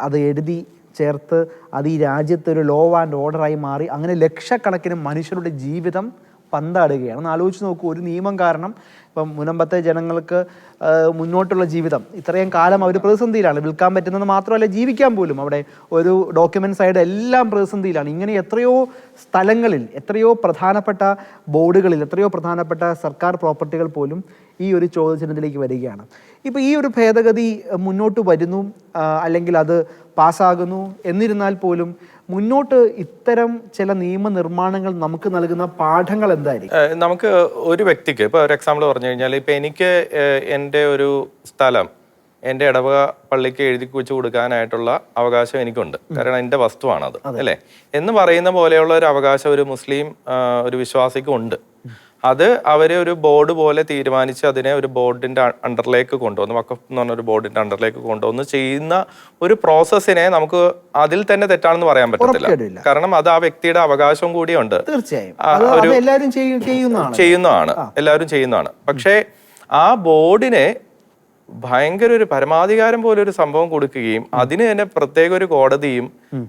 അത് എഴുതി ചേർത്ത് അത് ഈ രാജ്യത്തൊരു ലോ ആൻഡ് ഓർഡറായി മാറി. അങ്ങനെ ലക്ഷക്കണക്കിന് മനുഷ്യരുടെ ജീവിതം പന്താടുകയാണ്. ഒന്ന് ആലോചിച്ച് നോക്കൂ ഒരു നിയമം കാരണം ഇപ്പം മുനമ്പത്തെ ജനങ്ങൾക്ക് മുന്നോട്ടുള്ള ജീവിതം ഇത്രയും കാലം അവർ പ്രതിസന്ധിയിലാണ്. വിൽക്കാൻ പറ്റുന്നത് മാത്രമല്ല ജീവിക്കാൻ പോലും. അവിടെ ഒരു ഡോക്യുമെന്റ് സൈഡ് എല്ലാം പ്രതിസന്ധിയിലാണ്. ഇങ്ങനെ എത്രയോ സ്ഥലങ്ങളിൽ എത്രയോ പ്രധാനപ്പെട്ട ബോർഡുകളിൽ എത്രയോ പ്രധാനപ്പെട്ട സർക്കാർ പ്രോപ്പർട്ടികൾ പോലും ഈ ഒരു ചോദ്യചിഹ്നത്തിലേക്ക് വരികയാണ്. ഇപ്പോൾ ഈ ഒരു ഭേദഗതി മുന്നോട്ട് വരുന്നു അല്ലെങ്കിൽ അത് പാസ്സാകുന്നു എന്നിരുന്നാൽ പോലും മുന്നോട്ട് ഇത്തരം ചില നിയമനിർമ്മാണങ്ങൾ നമുക്ക് നൽകുന്ന പാഠങ്ങൾ എന്തായിരിക്കും? നമുക്ക് ഒരു വ്യക്തിക്ക് ഇപ്പോൾ ഒരു എക്സാമ്പിൾ പറഞ്ഞു കഴിഞ്ഞാൽ ഇപ്പം എനിക്ക് എന്റെ ഒരു സ്ഥലം എന്റെ ഇടവക പള്ളിക്ക് എഴുതി വെച്ച് കൊടുക്കാനായിട്ടുള്ള അവകാശം എനിക്കുണ്ട്. കാരണം എന്റെ വസ്തുവാണത് അല്ലേ? എന്ന് പറയുന്ന പോലെയുള്ള ഒരു അവകാശം ഒരു മുസ്ലിം ഒരു വിശ്വാസിക്കും ഉണ്ട്. അത് അവരെ ഒരു ബോർഡ് പോലെ തീരുമാനിച്ച് അതിനെ ഒരു ബോർഡിന്റെ അണ്ടറിലേക്ക് കൊണ്ടുവന്ന്. വക്കഫ് എന്ന് പറഞ്ഞ ഒരു ബോർഡിന്റെ അണ്ടറിലേക്ക് കൊണ്ടുവന്ന്. ചെയ്യുന്ന ഒരു പ്രോസസ്സിനെ നമുക്ക് അതിൽ തന്നെ തെറ്റാണെന്ന് പറയാൻ പറ്റത്തില്ല. കാരണം അത് ആ വ്യക്തിയുടെ അവകാശം കൂടിയുണ്ട്. തീർച്ചയായും. ചെയ്യുന്നതാണ്. എല്ലാവരും ചെയ്യുന്നതാണ്. പക്ഷേ ആ ബോർഡിനെ ഭയങ്കര ഒരു പരമാധികാരം പോലെ ഒരു സംഭവം കൊടുക്കുകയും അതിന് തന്നെ പ്രത്യേക ഒരു കോടതിയും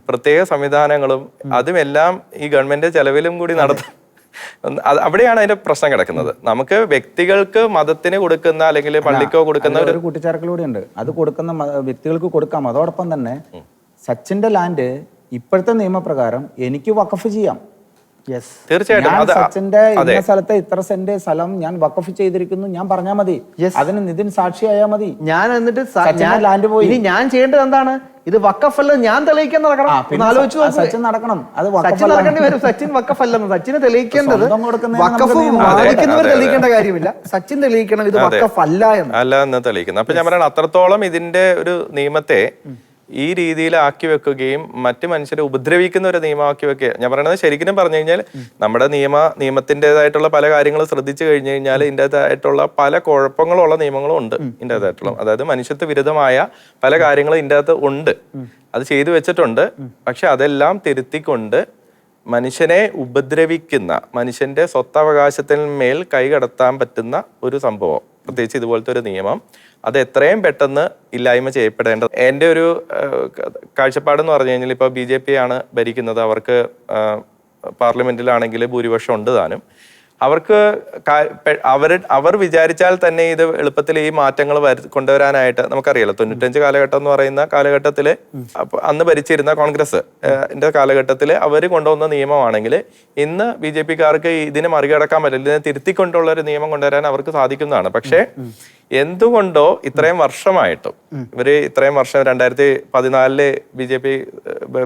പ്രത്യേക സംവിധാനങ്ങളും അതുമെല്ലാം ഈ ഗവൺമെന്റ് ചെലവിലും കൂടി നടത്തും അവിടെയാണ് അതിന്റെ പ്രശ്നം കിടക്കുന്നത്. നമുക്ക് വ്യക്തികൾക്ക് മതത്തിന് കൊടുക്കുന്ന അല്ലെങ്കിൽ പള്ളിക്കോ കൊടുക്കുന്ന ഒരു കൂട്ടിച്ചേർക്കലൂടെ ഉണ്ട് അത് കൊടുക്കുന്ന വ്യക്തികൾക്ക് കൊടുക്കാം. അതോടൊപ്പം തന്നെ സച്ചിന്റെ ലാൻഡ് ഇപ്പോഴത്തെ നിയമപ്രകാരം എനിക്ക് വഖഫ് ചെയ്യാം. യെസ് തീർച്ചയായിട്ടും. സച്ചിന്റെ ഇന്ന സ്ഥലത്തെ ഇത്ര സെന്റ് സ്ഥലം ഞാൻ വഖഫ് ചെയ്തിരിക്കുന്നു ഞാൻ പറഞ്ഞാൽ മതി. അതിന് നിതിൻ സാക്ഷിയായാൽ മതി. ഞാൻ എന്നിട്ട് ലാൻഡ് പോയി. ഇനി ഞാൻ ചെയ്യേണ്ടത് എന്താണ്? ഇത് വക്കഫല്ല ഞാൻ തെളിയിക്കാൻ നടക്കണം. ആലോചിച്ച്. സച്ചിൻ നടക്കണം. അത് സച്ചിൻ. നടക്കേണ്ടി വരും. സച്ചിൻ വക്കഫല്ലെന്ന്. സച്ചിന് തെളിയിക്കേണ്ടത് വക്കഫ് വാദിക്കുന്നവർ. തെളിയിക്കേണ്ട കാര്യമില്ല. സച്ചിൻ തെളിയിക്കണം ഇത് വക്കഫല്ല എന്ന്. അല്ല എന്ന് തെളിയിക്കുന്നത് അപ്പൊ ഞാൻ പറയണം അത്രത്തോളം ഇതിന്റെ ഒരു നിയമത്തെ ഈ രീതിയിൽ ആക്കി വെക്കുകയും മറ്റു മനുഷ്യരെ ഉപദ്രവിക്കുന്ന ഒരു നിയമമാക്കി വെക്കുക ഞാൻ പറയുന്നത് ശരിക്കും പറഞ്ഞു കഴിഞ്ഞാൽ നമ്മുടെ നിയമ നിയമത്തിന്റെതായിട്ടുള്ള പല കാര്യങ്ങളും ശ്രദ്ധിച്ചു കഴിഞ്ഞു കഴിഞ്ഞാൽ ഇതിന്റെതായിട്ടുള്ള പല കുഴപ്പങ്ങളുള്ള നിയമങ്ങളും ഉണ്ട് ഇതിന്റെതായിട്ടുള്ള അതായത് മനുഷ്യത്വ വിരുദ്ധമായ പല കാര്യങ്ങളും ഇതിന്റെ അകത്ത് ഉണ്ട് അത് ചെയ്തു വെച്ചിട്ടുണ്ട്. പക്ഷെ അതെല്ലാം തിരുത്തിക്കൊണ്ട് മനുഷ്യനെ ഉപദ്രവിക്കുന്ന മനുഷ്യന്റെ സ്വത്തവകാശത്തിന്മേൽ കൈകടത്താൻ പറ്റുന്ന ഒരു സംഭവം പ്രത്യേകിച്ച് ഇതുപോലത്തെ ഒരു നിയമം അത് എത്രയും പെട്ടെന്ന് ഇല്ലായ്മ ചെയ്യപ്പെടേണ്ടത്. എന്റെ ഒരു കാഴ്ചപ്പാടെന്ന് പറഞ്ഞു കഴിഞ്ഞാൽ ഇപ്പോൾ ബി ജെ പി ആണ് ഭരിക്കുന്നത്. അവർക്ക് പാർലമെന്റിലാണെങ്കിൽ ഭൂരിപക്ഷം ഉണ്ട് താനും. അവർക്ക് അവർ അവർ വിചാരിച്ചാൽ തന്നെ ഇത് എളുപ്പത്തിൽ ഈ മാറ്റങ്ങൾ വരു- കൊണ്ടുവരാനായിട്ട് നമുക്കറിയാലോ. തൊണ്ണൂറ്റഞ്ച് കാലഘട്ടം എന്ന് പറയുന്ന കാലഘട്ടത്തിൽ അന്ന് ഭരിച്ചിരുന്ന കോൺഗ്രസ് എന്റെ കാലഘട്ടത്തിൽ അവർ കൊണ്ടുവന്ന നിയമമാണെങ്കിൽ ഇന്ന് ബി ജെ പിക്കാർക്ക് ഇതിനെ മറികടക്കാൻ പറ്റില്ല. ഇതിനെ തിരുത്തിക്കൊണ്ടുള്ള ഒരു നിയമം കൊണ്ടുവരാൻ അവർക്ക് സാധിക്കുന്നതാണ്. പക്ഷേ എന്തുകൊണ്ടോ ഇത്രയും വർഷമായിട്ടും ഇവർ ഇത്രയും വർഷം രണ്ടായിരത്തി പതിനാലിൽ ബി ജെ പി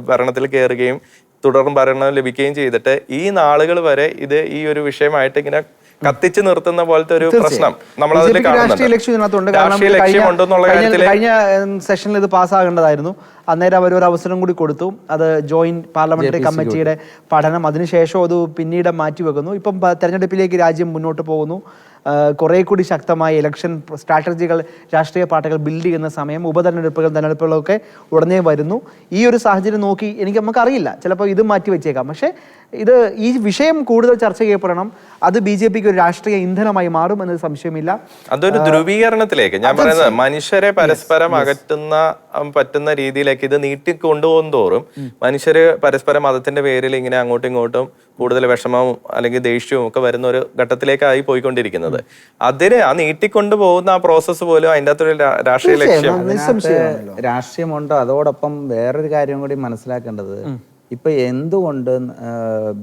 ഭരണത്തിൽ കയറുകയും തുടർന്ന് ഭരണം ലഭിക്കുകയും ചെയ്തിട്ട് ഈ നാളുകൾ വരെ ഇത് ഈ ഒരു വിഷയമായിട്ട് ഇങ്ങനെ കത്തിച്ചു നിർത്തുന്ന പോലത്തെ ഒരു പ്രശ്നം നമ്മൾ അതിൽ കഴിഞ്ഞ- സെഷനിൽ ഇത് പാസ്സാകേണ്ടതായിരുന്നു. അന്നേരം അവർ ഒരു അവസരം കൂടി കൊടുത്തു. അത് ജോയിന്റ് പാർലമെന്ററി കമ്മിറ്റിയുടെ പഠനം. അതിനുശേഷം അത് പിന്നീട് മാറ്റിവെക്കുന്നു. ഇപ്പം തെരഞ്ഞെടുപ്പിലേക്ക് രാജ്യം മുന്നോട്ട് പോകുന്നു. കുറെ കൂടി ശക്തമായ ഇലക്ഷൻ സ്ട്രാറ്റജികൾ രാഷ്ട്രീയ പാർട്ടികൾ ബിൽഡ് ചെയ്യുന്ന സമയം ഉപതെരഞ്ഞെടുപ്പുകൾ തെരഞ്ഞെടുപ്പുകളൊക്കെ ഉടനെ വരുന്നു. ഈ ഒരു സാഹചര്യം നോക്കി എനിക്ക് നമുക്കറിയില്ല. ചിലപ്പോൾ ഇത് മാറ്റി വെച്ചേക്കാം. പക്ഷേ ഇത് ഈ വിഷയം കൂടുതൽ ചർച്ച ചെയ്യപ്പെടണം. അത് ബി ജെ പിക്ക് ഒരു രാഷ്ട്രീയ ഇന്ധനമായി മാറും എന്നത് സംശയമില്ല. അതൊരു ധ്രുവീകരണത്തിലേക്ക് ഞാൻ പറയുന്നത് മനുഷ്യരെ പരസ്പരം അകറ്റുന്ന പറ്റുന്ന രീതിയിലേക്ക് ഇത് നീട്ടി കൊണ്ടുപോകും തോറും മനുഷ്യര് പരസ്പരം മതത്തിന്റെ പേരിൽ ഇങ്ങനെ അങ്ങോട്ടും ഇങ്ങോട്ടും കൂടുതൽ വിഷമവും അല്ലെങ്കിൽ ദേഷ്യവും ഒക്കെ വരുന്ന ഒരു ഘട്ടത്തിലേക്കായി പോയിക്കൊണ്ടിരിക്കുന്നത്. അതിന് ആ നീട്ടിക്കൊണ്ടു പോകുന്ന ആ പ്രോസസ്സ് പോലും അതിന്റെ അകത്തൊരു രാഷ്ട്രീയ ലക്ഷ്യം. രാഷ്ട്രീയമുണ്ട്? അതോടൊപ്പം വേറൊരു കാര്യം കൂടി മനസ്സിലാക്കേണ്ടത് ഇപ്പൊ എന്തുകൊണ്ട്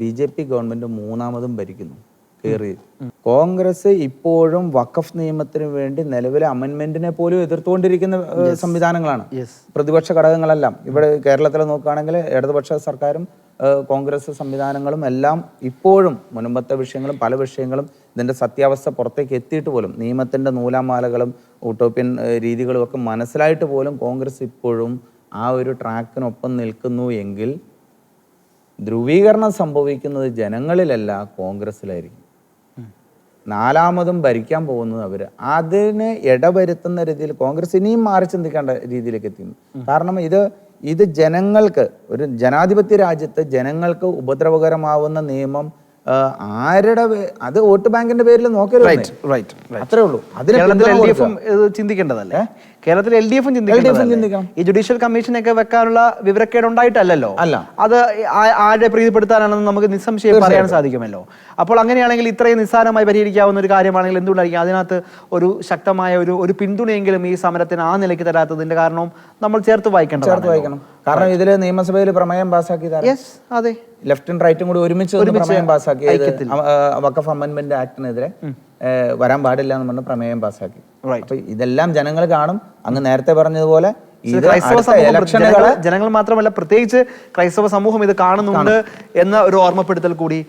ബി ജെ പി ഗവൺമെന്റ് മൂന്നാമതും ഭരിക്കുന്നു? കയറി കോൺഗ്രസ് ഇപ്പോഴും വഖഫ് നിയമത്തിന് വേണ്ടി നിലവിലെ അമെന്മെന്റിനെ പോലും എതിർത്തുകൊണ്ടിരിക്കുന്ന സംവിധാനങ്ങളാണ്. പ്രതിപക്ഷ ഘടകങ്ങളെല്ലാം. ഇവിടെ കേരളത്തിൽ നോക്കുകയാണെങ്കിൽ ഇടതുപക്ഷ സർക്കാരും കോൺഗ്രസ് സംവിധാനങ്ങളും എല്ലാം ഇപ്പോഴും മുൻപത്തെ വിഷയങ്ങളും പല വിഷയങ്ങളും ഇതിന്റെ സത്യാവസ്ഥ പുറത്തേക്ക് എത്തിയിട്ട് പോലും നിയമത്തിന്റെ നൂലാമാലകളും ഉട്ടോപ്യൻ രീതികളും ഒക്കെ മനസ്സിലായിട്ട് പോലും കോൺഗ്രസ് ഇപ്പോഴും ആ ഒരു ട്രാക്കിനൊപ്പം നിൽക്കുന്നു എങ്കിൽ ധ്രുവീകരണം സംഭവിക്കുന്നത് ജനങ്ങളിലല്ല കോൺഗ്രസ്സിലായിരിക്കും. നാലാമതും ഭരിക്കാൻ പോകുന്നത് അവർ അതിന് ഇടവരുത്തുന്ന രീതിയിൽ കോൺഗ്രസ് ഇനിയും മാറി ചിന്തിക്കേണ്ട രീതിയിലേക്ക് എത്തുന്നു കാരണം ഇത് ഇത് ജനങ്ങൾക്ക് ഒരു ജനാധിപത്യ രാജ്യത്ത് ജനങ്ങൾക്ക് ഉപദ്രവകരമാവുന്ന നിയമം ആരുടെ അത് വോട്ട് ബാങ്കിന്റെ പേരിൽ നോക്കരുത് അത്രേ ഉള്ളൂ. അതിൽ ചിന്തിക്കേണ്ടതല്ലേ? കേരളത്തിൽ എൽ ഡി എഫും ചിന്തിക്കണം. ഈ ജുഡീഷ്യൽ കമ്മീഷനൊക്കെ വെക്കാനുള്ള വിവരക്കേട് ഉണ്ടായിട്ടല്ലല്ലോ അല്ല. അത് ആരെ പ്രീതിപ്പെടുത്താനാണെന്ന് നമുക്ക് നിസ്സംശയം പറയാൻ സാധിക്കുമല്ലോ. അപ്പോൾ അങ്ങനെയാണെങ്കിൽ ഇത്രയും നിസ്സാരമായി പരിഹരിക്കാവുന്ന ഒരു കാര്യമാണെങ്കിൽ എന്തുകൊണ്ടായിരിക്കും അതിനകത്ത് ഒരു ശക്തമായ ഒരു ഒരു പിന്തുണയെങ്കിലും ഈ സമരത്തിന് ആ നിലയ്ക്ക് തരാത്തതിന്റെ കാരണവും നമ്മൾ ചേർത്ത് ചേർത്ത് വായിക്കേണ്ടത് വായിക്കണം. കാരണം ഇതിൽ നിയമസഭയിൽ പ്രമേയം പാസ്സാക്കി യെസ് അതെ. ലെഫ്റ്റും റൈറ്റും കൂടി ഒരുമിച്ച് ഒരു പ്രമേയം പാസ്സാക്കി വക്കഫ് അമെന്റ്മെന്റ് ആക്ടിനെതിരെ. വരാൻ പാടില്ല എന്ന് പറഞ്ഞ് പ്രമേയം പാസ്സാക്കി. അപ്പൊ ഇതെല്ലാം ജനങ്ങൾ കാണും. അങ്ങ് നേരത്തെ പറഞ്ഞതുപോലെ ക്രൈസ്തവ സമൂഹം ജനങ്ങൾ- മാത്രമല്ല പ്രത്യേകിച്ച് ക്രൈസ്തവ സമൂഹം ഇത് കാണുന്നുണ്ട് എന്ന ഒരു ഓർമ്മപ്പെടുത്തൽ കൂടി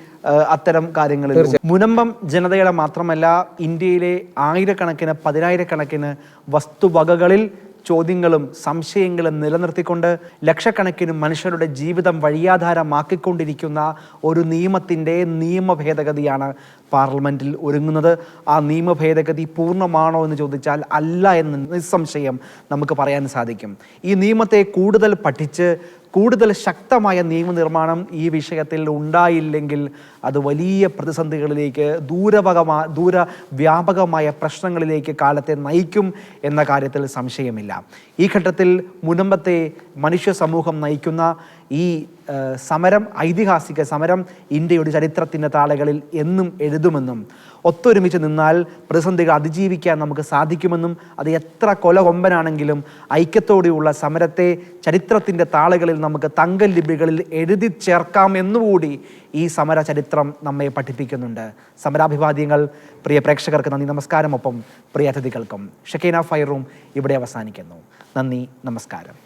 അത്തരം കാര്യങ്ങളിൽ മുനമ്പം ജനതയുടെ മാത്രമല്ല ഇന്ത്യയിലെ ആയിരക്കണക്കിന് പതിനായിരക്കണക്കിന് വസ്തുവകകളിൽ ചോദ്യങ്ങളും സംശയങ്ങളും നിലനിർത്തിക്കൊണ്ട് ലക്ഷക്കണക്കിന് മനുഷ്യരുടെ ജീവിതം വഴിയാധാരമാക്കിക്കൊണ്ടിരിക്കുന്ന ഒരു നിയമത്തിന്റെ നിയമ പാർലമെന്റിൽ ഒരുങ്ങുന്നത് ആ നിയമ ഭേദഗതി പൂർണമാണോ എന്ന് ചോദിച്ചാൽ അല്ല എന്ന് നിസ്സംശയം നമുക്ക് പറയാൻ സാധിക്കും. ഈ നിയമത്തെ കൂടുതൽ പഠിച്ച് കൂടുതൽ ശക്തമായ നിയമനിർമ്മാണം ഈ വിഷയത്തിൽ ഉണ്ടായില്ലെങ്കിൽ അത് വലിയ പ്രതിസന്ധികളിലേക്ക് ദൂരവകമാ ദൂര വ്യാപകമായ പ്രശ്നങ്ങളിലേക്ക് കാലത്തെ നയിക്കും എന്ന കാര്യത്തിൽ സംശയമില്ല. ഈ ഘട്ടത്തിൽ മുനമ്പത്തെ മനുഷ്യ സമൂഹം നയിക്കുന്ന ഈ സമരം ഐതിഹാസിക സമരം ഇന്ത്യയുടെ ചരിത്രത്തിന്റെ താളുകളിൽ എന്നും എഴുതുമെന്നും ഒത്തൊരുമിച്ച് നിന്നാൽ പ്രതിസന്ധികൾ അതിജീവിക്കാൻ നമുക്ക് സാധിക്കുമെന്നും അത് എത്ര കൊല കൊമ്പനാണെങ്കിലും ഐക്യത്തോടെയുള്ള സമരത്തെ ചരിത്രത്തിന്റെ താളുകളിൽ നമുക്ക് തങ്ക ലിപികളിൽ എഴുതി ചേർക്കാം എന്നുകൂടി ഈ സമര ചരിത്രം നമ്മെ പഠിപ്പിക്കുന്നുണ്ട്. സമരാഭിവാദ്യങ്ങൾ പ്രിയ പ്രേക്ഷകർക്ക് നന്ദി നമസ്കാരം. ഒപ്പം പ്രിയ അതിഥികൾക്കും. ഷക്കീന ഫൈറും ഇവിടെ അവസാനിക്കുന്നു. നന്ദി നമസ്കാരം.